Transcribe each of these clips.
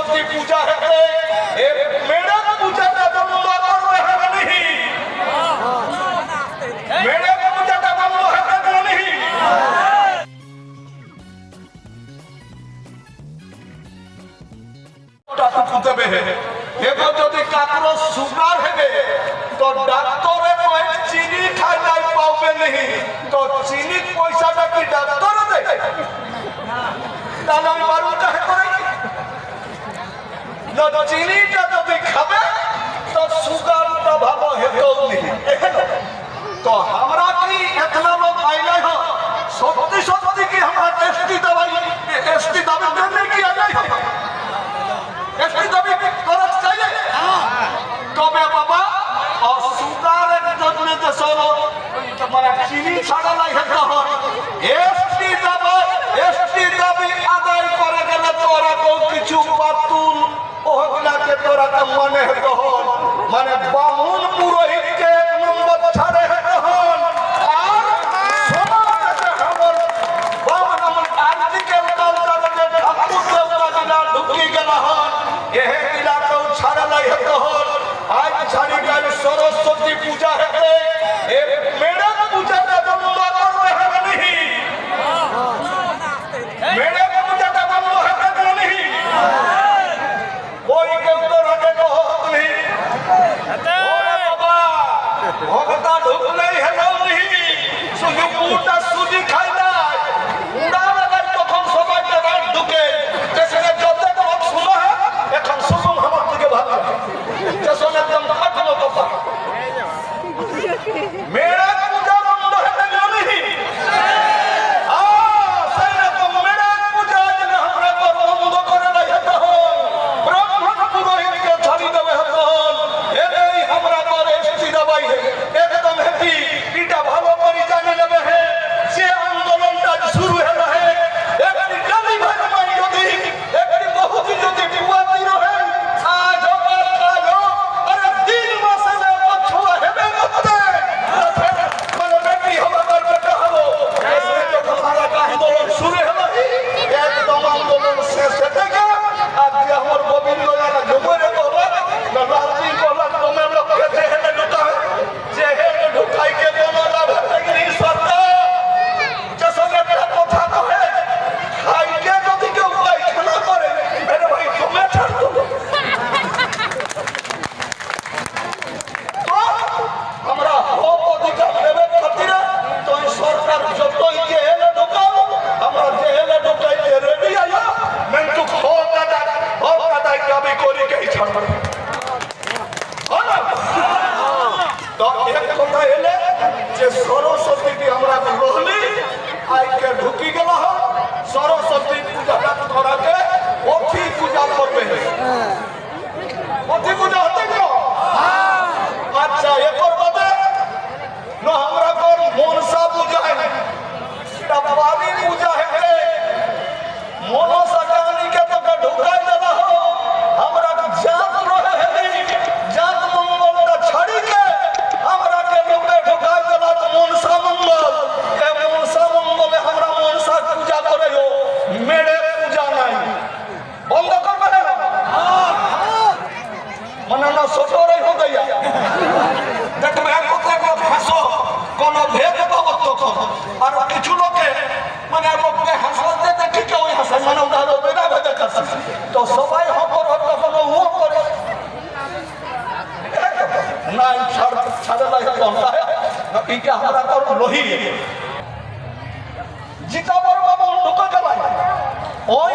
सरस्वती पूजा है ए मेरे पूजा का बंद करवे है नहीं मेरे पूजा का बंद है नहीं টাকা দেবে এগো যদি কাকরো সুগার হবে তো ডাক্তারে কয় চিনি খাই নাই পাবে নেই তো চিনি পয়সাটা কি ডাক্তার দেয় তাহলে আমি পারবো চাহে করে না চিনিটা যদি খাবে তো সুগারটা ভালো হেতেও নেই। তো আমরা কি এতনা লোক আইলাই हो সত্যি সত্যি কি আমরা টেস্টি দবাই টেস্টি দামের জন্য কি আইলাই हो এসটি দাবি করা চাইলে? তবে বাবা সুগারের জন্য যে সব মানে চিনি ছাড়া হেতে হয়। এসটি ওহলাকে তোরা কে মনে হেতে হন মানে বামুন পুরোহিতকে এক নম্বর ছাড়ে হেতে হন ঢুকি গেলা হন। এহে গিলা কেউ ছাড়া নাই হেতে হন আজ ছাড়ি গেল সরস্বতী পূজা হেতে। যে সরস্বতীকে আমরা রহলি আজকে ঢুকি গেল সরস্বতী পূজাটা করাকে মানে মনানো সতরে হদাইয়া দেখবে কোথায় কোন হাসো কোন ভেদভাব তখন? আর কিছু লোকে মানে লোককে হাসাতে দেখি কেউ হাসে মানে উদাহরণ বেড়া বেঁধে কাছে। তো সবাই হকর তখন ও করে। না ছাড়া ছাড়া লাগে এটা আমরা তো রহি জিতাবর বাবা লোক গেলাম। ওই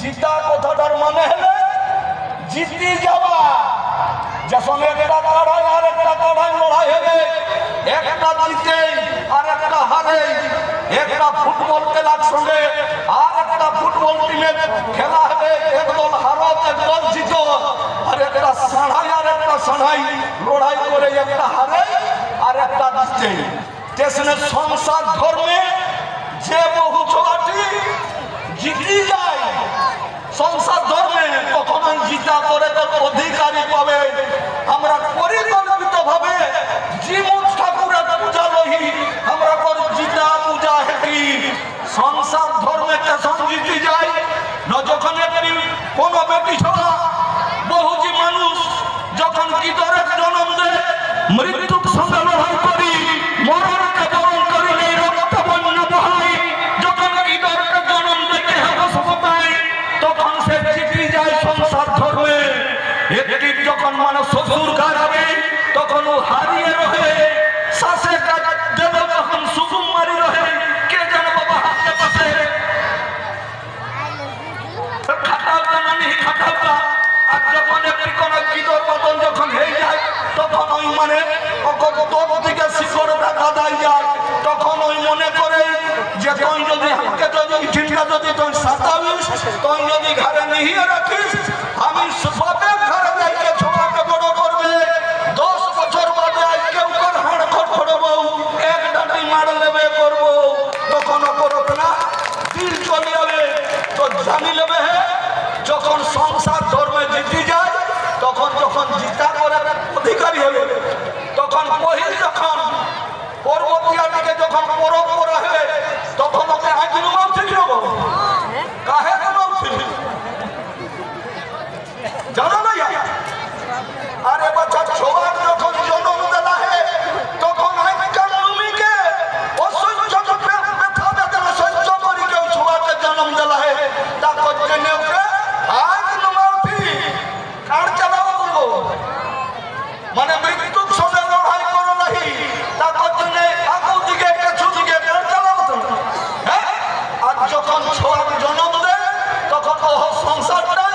জিতা কথাটার মানে হলে জিতি যাওয়া। যখন একটা লড়াই আর একটা লড়াই লড়াই হবে। একটা জিতে আর একটা হারে। একটা ফুটবল খেলার সঙ্গে আর একটা ফুটবল টিমের খেলা হবে। এক দল হারত এক দল জিত। আর একটা সাড়াই আর একটা সাড়াই। লড়াই করে একটা হারে আর একটা জিতে। স্টেশনের সংসার ধর্মে যে বহু ছোয়াটি জিতি সংসার ধর্মে কখনো যখন জিতা করে তোর অধিকারী পাবে। আমরা পরিকল্পিত ভাবে সংসার ধর্মে কেসন জিতি যায় না যখন কোন বেটি ছোড়া বহুজি মানুষ যখন গীতরের জন্ম দেয় মৃত্যুর তখন ওই মানে তোর দিকে শিকড় দেখা দেয় যায়, তখন ওই মনে করে যে তুই যদি আমাকে যদি চিন্তা যদি তুই সাতাবিস তুই যদি ঘরে নিহিয়ে রাখিস, আমি সবে ঘরে যাইকে ছোয়াকে বড় করবে। দশ বছর বাদে আই কেউ কর হাড় খড়খড়বো এক ডাটি মার লেবে করব। তখন করব না দিল চলে যাবে। তো জানি নেবে যখন সংসার ধর্মে জিতি যায়, তখন যখন জিতা করে অধিকারী হলো তখন মহিল যখন পর্বতিয়াটিকে যখন পরম্পরা হবে তখন ওকে আজ ঠিক নেব কাহে নুমাও ঠিক জানো না ইয়া? আরে বাচ্চা ছোয়ার যখন জন্ম দেলা হে তখন আজকাল নুমিকে অসহ্য বে- ব্যথা বেদনা সহ্য করি কেউ ছোয়াকে জন্ম দেলা হে তারপর জেনে ওকে আজ নুমাউঠি কার চালাও বলব মানে মৃত্যুর সঙ্গে লড়াই করো নাহি তারপর জেনে আগু দিকে পেছু দিকে কার চালাবো তো হ্যাঁ আর যখন ছোয়ার জন্ম দেয় তখন ওহ সংসারটা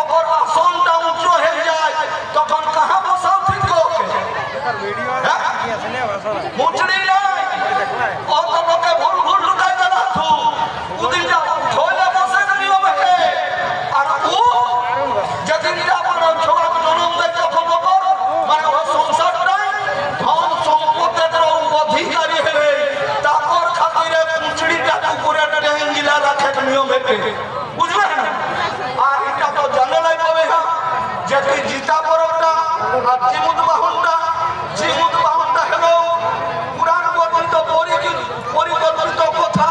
ওপর আসনটা উঁচু হয়ে যায় তখন কাহা বসাও ঠিক ওকে হ্যাঁ মুচড়ি নাই অত লোকে ভুল ভুল লুটাই দেলা তু উদিন যা ছোলে বসে দিও বেকে আর ও যেদিন যা বড় ছোড়া জনম দেয় তখন ওপর মানে ও সংসারটাই ধন সম্পদের অধিকারী হবে তারপর খাতিরে মুচড়িটা কুকুরে টেঙ্গিলা রাখে নিয়ম হেঁটে বুঝলেন আর এটা তো জানে নাই পাবে না যে তুই জিতা বড়টা আর জিমুদ বাহনটা জিমুদ বাহনটা হলো পুরাণ পর্যন্ত পরি- পরিকল্পিত কথা।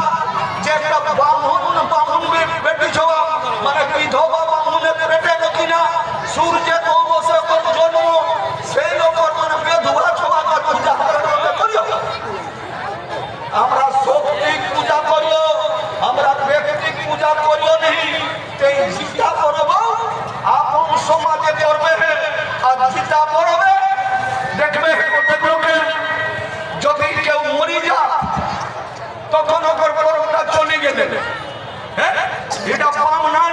যে একটা ব্রাহ্মণ ব্রাহ্মণ বে- বেটি ছোয়া মানে বিধবা ব্রাহ্মণের পেটে নাকি না সূর্যে বসে কর জন্ম সেই লোকের মানে বেধুয়া ছোয়া কর পূজা করতে করিও আমরা শক্তি পূজা করিও আমরা ব্যক্তিক পূজা করিও নেই এই চিন্তা করব আপন সমাজে করবে আর চিন্তা করবে দেখবে প্রত্যেক লোকে যদি কেউ মরি যা তখন ওপর গেলে হ্যাঁ? এটা পাম কালচারে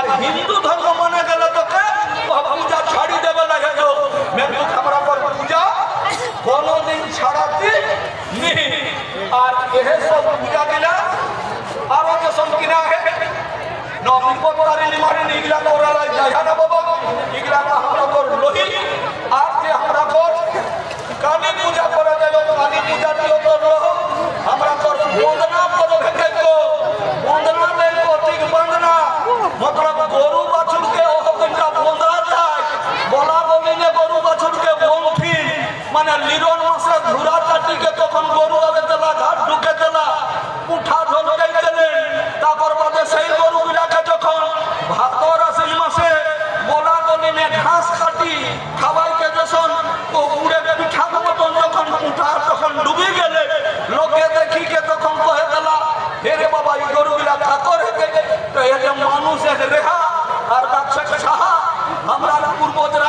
আর হিন্দু ধর্ম মনে গেলে তোকে পূজা ছাড়ি দেবে লাগে গো। কিন্তু আমরা পর পূজা কোনোদিন ছাড়াতে নেই। আর এহে সব পূজা দিলা আরও যে সব কিনা হে। বিপদারিণী মারিনি ইগলা ওরা যায় না বাবা। ইগলা আমরা তোর লোহি। একটা মানুষ এক রেহা আর বাদশাহ সাহা। আমরা পূর্ব যে